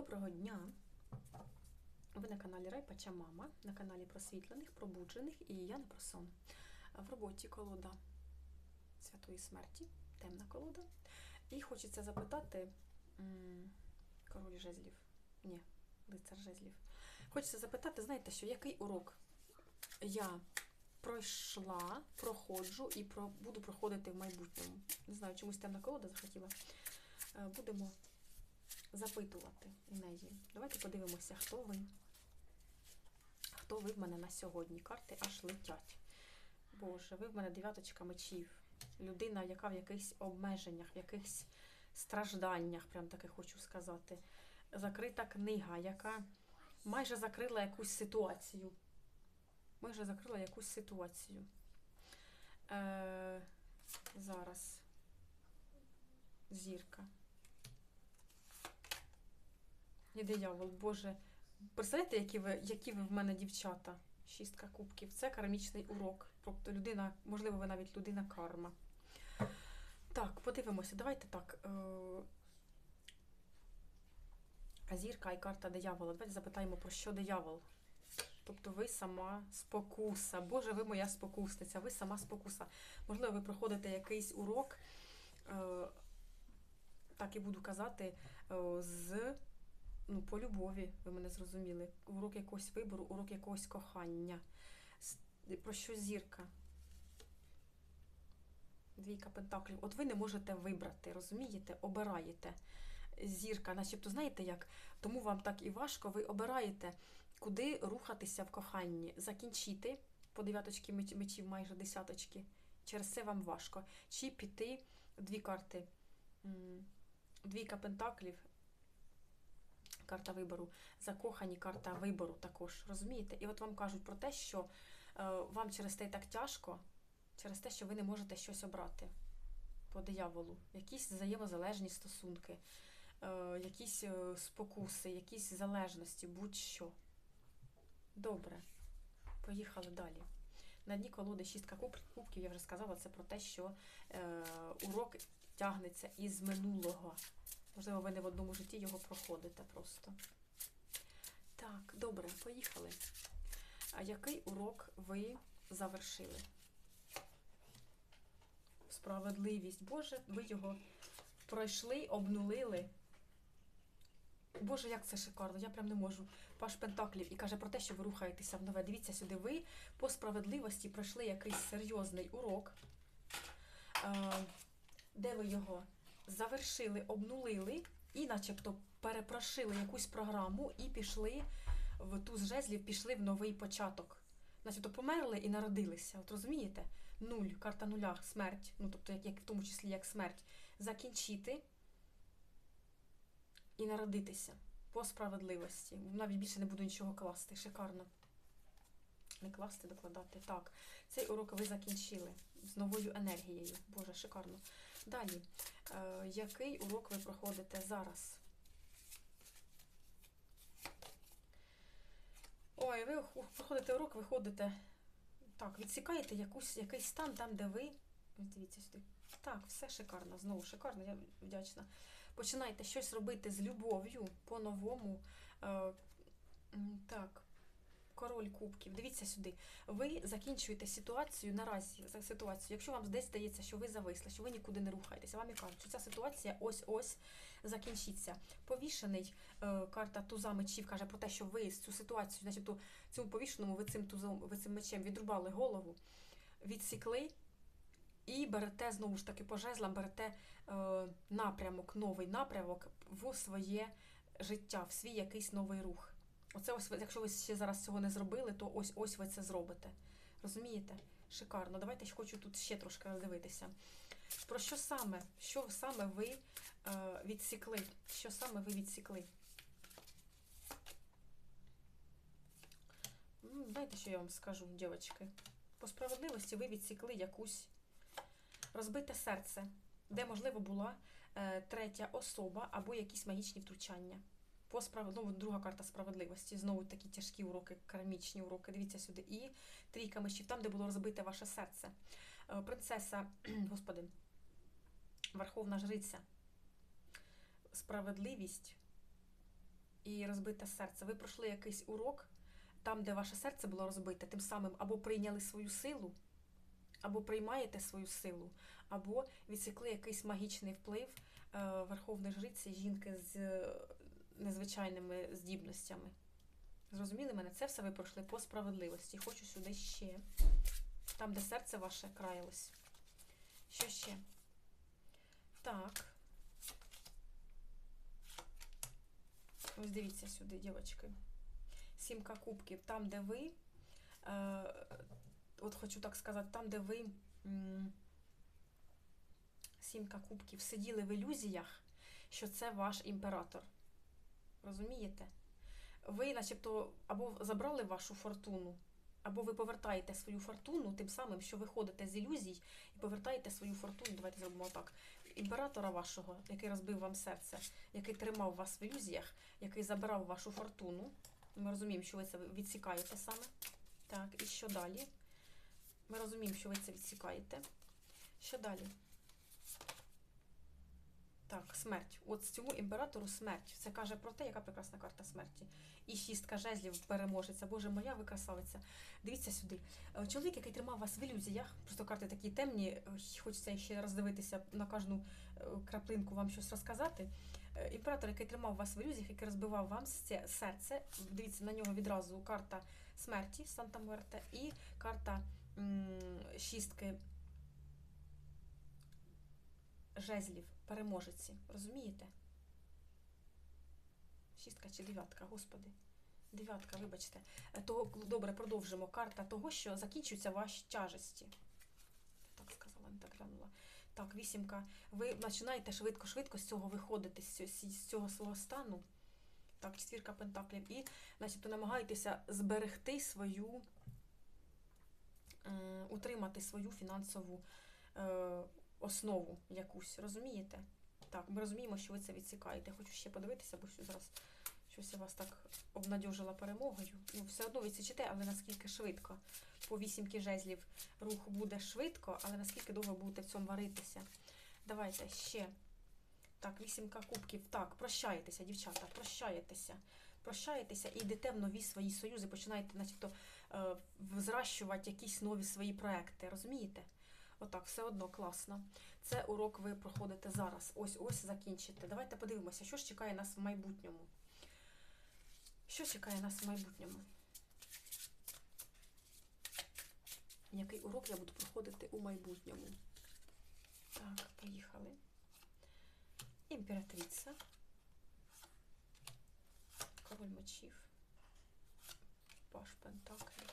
Доброго дня! Ви на каналі Райпача Мама, на каналі просвітлених, пробуджених і я не про сон. В роботі колода Святої Смерті, темна колода. І хочеться запитати король жезлів. Ні, лицар жезлів. Хочеться запитати, знаєте що, який урок я пройшла, проходжу і буду проходити в майбутньому. Не знаю, чомусь темна колода захотіла. Е, Будемо запитувати неї. Давайте подивимося, хто ви. Хто ви в мене на сьогодні? Карти аж летять. Боже, ви в мене дев'яточка мечів. Людина, яка в якихось обмеженнях, в якихось стражданнях, прям таке хочу сказати. Закрита книга, яка майже закрила якусь ситуацію. Майже закрила якусь ситуацію. Е, зараз. Зірка. І диявол, Боже. Представляєте, які ви, які ви в мене дівчата? Шістка кубків. Це кармічний урок. Тобто людина, можливо, ви навіть людина карма. Так, подивимося. Давайте так. Е... Зірка і карта диявола. Давайте запитаємо, про що диявол. Тобто ви сама спокуса. Боже, ви моя спокусниця, ви сама спокуса. Можливо, ви проходите якийсь урок, е... так і буду казати, е... з ну, по любові, ви мене зрозуміли. Урок якогось вибору, урок якогось кохання. Про що зірка? Двійка пентаклів. От ви не можете вибрати, розумієте? Обираєте. Зірка, начебто, знаєте як? Тому вам так і важко, ви обираєте, куди рухатися в коханні, закінчити по дев'яточки меч- мечів, майже десяточки. Через це вам важко. Чи піти дві карти. Двійка пентаклів, карта вибору, закохані карта вибору також. Розумієте? І от вам кажуть про те, що е, вам через те так тяжко, через те, що ви не можете щось обрати по дияволу. Якісь взаємозалежні стосунки, е, якісь е, спокуси, якісь залежності, будь-що. Добре. Поїхали далі. На дні колоди шістка кубків, я вже сказала, це про те, що е, урок тягнеться із минулого. Можливо, ви не в одному житті його проходите просто. Так, добре, поїхали. А який урок ви завершили? Справедливість. Боже, ви його пройшли, обнулили. Боже, як це шикарно, я прям не можу. Паш Пентаклів і каже про те, що ви рухаєтеся в нове. Дивіться сюди, ви по справедливості пройшли якийсь серйозний урок, де ви його завершили, обнулили і начебто перепрошили якусь програму і пішли в ту з жезлів, пішли в новий початок. Начебто померли і народилися. От розумієте? Нуль, карта нуля, смерть, ну тобто, як, як в тому числі як смерть, закінчити і народитися по справедливості. Навіть більше не буду нічого класти. Шикарно. Не класти, докладати. Так, цей урок ви закінчили з новою енергією. Боже, шикарно. Далі, який урок ви проходите зараз? Ой, ви проходите урок, виходите. Так, відсікаєте якусь, якийсь стан там, де ви. Дивіться сюди. Так, все шикарно, знову шикарно, я вдячна. Починайте щось робити з любов'ю по-новому. Е, так, король кубків. Дивіться сюди. Ви закінчуєте ситуацію наразі. за Ситуацію. Якщо вам десь здається, що ви зависли, що ви нікуди не рухаєтеся, вам і кажуть, що ця ситуація ось-ось закінчиться. Повішений е, карта туза мечів каже про те, що ви цю ситуацію, значить, у цьому повішеному ви цим тузом, ви цим мечем відрубали голову, відсікли. І берете знову ж таки по жезлам, берете е, напрямок, новий напрямок в своє життя, в свій якийсь новий рух. Оце ось, якщо ви ще зараз цього не зробили, то ось ось ви це зробите. Розумієте? Шикарно. Давайте я хочу тут ще трошки роздивитися. Про що саме? Що саме ви е, відсікли? Що саме ви відсікли? М, Знаєте, що я вам скажу, дівчатки? По справедливості ви відсікли якусь розбите серце, де, можливо, була е, третя особа або якісь магічні втручання. По справ... ну, друга карта справедливості. Знову такі тяжкі уроки, кармічні уроки. Дивіться сюди. І трійка мечів, там, де було розбите ваше серце. Е, Принцеса, господи, Верховна Жриця. Справедливість і розбите серце. Ви пройшли якийсь урок, там, де ваше серце було розбите, тим самим або прийняли свою силу, або приймаєте свою силу, або відсікли якийсь магічний вплив е, верховної жриці жінки з незвичайними здібностями. Зрозуміли мене? Це все ви пройшли по справедливості. Хочу сюди ще. Там, де серце ваше краялось. Що ще? Так. Ось дивіться сюди, дівчатки. Сімка кубків. Там, де ви. Е, от хочу так сказати, там, де ви. Сімка кубків сиділи в ілюзіях, що це ваш імператор. Розумієте? Ви, начебто, або забрали вашу фортуну, або ви повертаєте свою фортуну, тим самим, що виходите з ілюзій і повертаєте свою фортуну. Давайте зробимо так. Імператора вашого, який розбив вам серце, який тримав вас в ілюзіях, який забирав вашу фортуну. Ми розуміємо, що ви це відсікаєте саме. Так, і що далі? Ми розуміємо, що ви це відсікаєте. Що далі? Так, смерть. От цьому імператору смерть. Це каже про те, яка прекрасна карта смерті. І шістка жезлів переможеться. Боже моя, ви красавиця. Дивіться сюди. Е, Чоловік, який тримав вас в ілюзіях, просто карти такі темні, е, хочеться ще раз дивитися на кожну е, краплинку, вам щось розказати. Імператор, який тримав вас в ілюзіях, який розбивав вам це серце. Дивіться, на нього відразу карта смерті Санта Муерте і карта м, шістки жезлів, переможеці. Розумієте? Шістка чи дев'ятка, господи. Дев'ятка, вибачте. Е, Того, добре, продовжимо. Карта того, що закінчуються ваші тяжесті. Так сказала, не так глянула. Так, вісімка. Ви починаєте швидко-швидко з цього виходити, з цього, свого стану. Так, четвірка пентаклів. І, начебто, намагаєтеся зберегти свою, е, утримати свою фінансову е, основу якусь. Розумієте? Так, ми розуміємо, що ви це відсікаєте. Хочу ще подивитися, бо що зараз щось я вас так обнадьожила перемогою. Ну, все одно відсічите, але наскільки швидко. По вісімки жезлів рух буде швидко, але наскільки довго будете в цьому варитися. Давайте ще. Так, вісімка кубків. Так, прощаєтеся, дівчата, прощаєтеся. Прощаєтеся і йдете в нові свої союзи, починаєте, начебто, е, зращувати якісь нові свої проекти. Розумієте? Отак, все одно класно. Це урок ви проходите зараз. Ось ось закінчите. Давайте подивимося, що ж чекає нас в майбутньому. Що чекає нас в майбутньому? Який урок я буду проходити у майбутньому? Так, поїхали. Імператриця. Король мечів. Паш Пентаклів.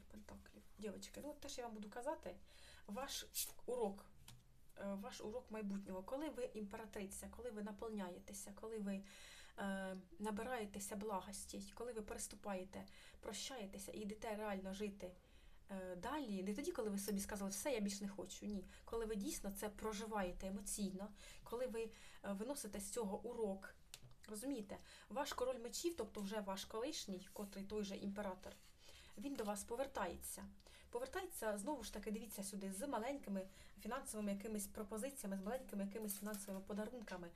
Пентаклів. Дівчатки, ну от те, що я вам буду казати, ваш урок, е, ваш урок майбутнього, коли ви імператриця, коли ви наповняєтеся, коли ви е, набираєтеся благості, коли ви переступаєте, прощаєтеся і йдете реально жити е, далі, не тоді, коли ви собі сказали, все, я більш не хочу. Ні. Коли ви дійсно це проживаєте емоційно, коли ви е, виносите з цього урок. Розумієте, ваш король мечів, тобто вже ваш колишній, котрий той же імператор, він до вас повертається. Повертається знову ж таки, дивіться сюди, з маленькими фінансовими якимись пропозиціями, з маленькими якимись фінансовими подарунками.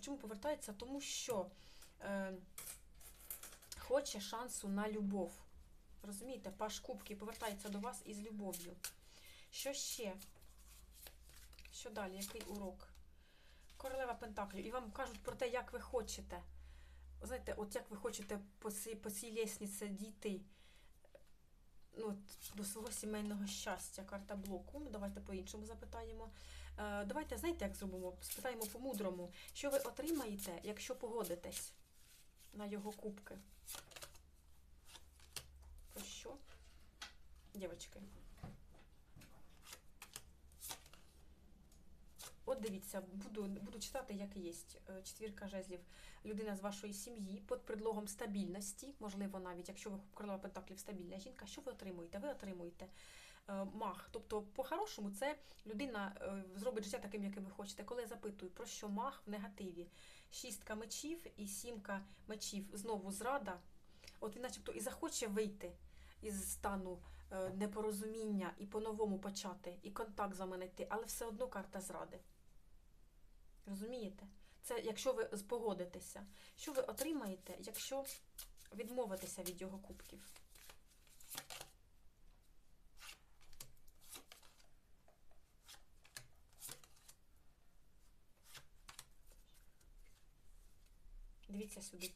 Чому, повертається? Тому що е, хоче шансу на любов. Розумієте, паш кубки повертається до вас із любов'ю. Що ще? Що далі? Який урок? Королева Пентаклів. І вам кажуть про те, як ви хочете. Знаєте, от як ви хочете по цій, по цій лісниці дійти ну, до свого сімейного щастя. Карта блоку. Давайте по-іншому запитаємо. Е, давайте, знаєте, як зробимо? Спитаємо по-мудрому, що ви отримаєте, якщо погодитесь на його кубки. Про що? Дівчатки. От дивіться, буду, буду читати, як є. Е, Четвірка жезлів. Людина з вашої сім'ї під предлогом стабільності, можливо, навіть якщо ви королева пентаклів стабільна жінка, що ви отримуєте? Ви отримуєте е, мах. Тобто, по-хорошому, це людина е, зробить життя таким, яким ви хочете. Коли я запитую, про що мах в негативі? Шістка мечів і сімка мечів. Знову зрада. От він, начебто, і захоче вийти із стану непорозуміння і по-новому почати, і контакт з вами знайти, але все одно карта зради. Розумієте? Це якщо ви погодитеся. Що ви отримаєте, якщо відмовитеся від його кубків? Дивіться сюди,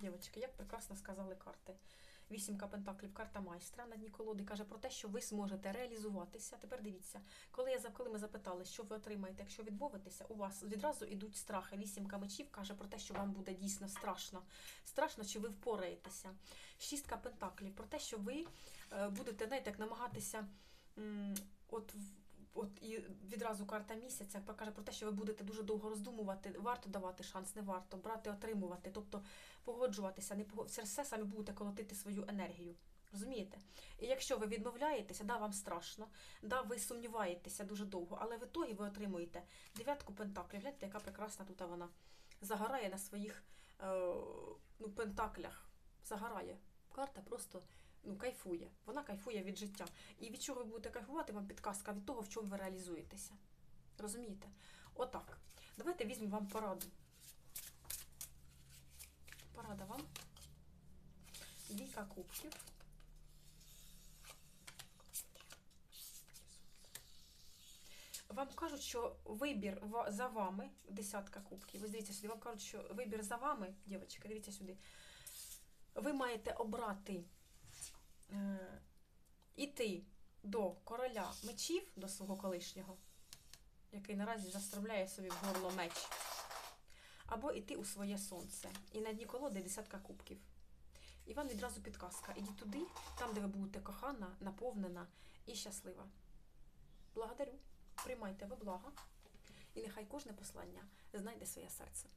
дівчатки, як прекрасно сказали карти. Вісімка пентаклів, карта майстра на дні колоди каже про те, що ви зможете реалізуватися. Тепер дивіться, коли я коли ми запитали, що ви отримаєте, якщо відмовитеся, у вас відразу йдуть страхи. Вісімка мечів каже про те, що вам буде дійсно страшно. Страшно, чи ви впораєтеся. Шістка пентаклів про те, що ви е, будете, знаєте, намагатися. От От і відразу карта місяця каже про те, що ви будете дуже довго роздумувати, варто давати шанс, не варто, брати, отримувати, тобто погоджуватися, не пого... все, все самі будете колотити свою енергію. Розумієте? І якщо ви відмовляєтеся, да, вам страшно, да, ви сумніваєтеся дуже довго, але в ітогі ви отримуєте дев'ятку пентаклів. Гляньте, яка прекрасна тут вона загорає на своїх е, ну, пентаклях. Загорає. Карта просто ну, кайфує. Вона кайфує від життя. І від чого ви будете кайфувати, вам підказка від того, в чому ви реалізуєтеся. Розумієте? Отак. Давайте візьмемо вам пораду. Порада вам. Двійка кубків. Вам кажуть, що вибір за вами, десятка кубків. Ви дивіться сюди, вам кажуть, що вибір за вами, дівчатка, дивіться сюди. Ви маєте обрати іти до короля мечів, до свого колишнього, який наразі застромляє собі в горло меч, або йти у своє сонце. І на дні колоди десятка кубків. І вам відразу підказка. Ідіть туди, там, де ви будете кохана, наповнена і щаслива. Благодарю. Приймайте ви блага, і нехай кожне послання знайде своє серце.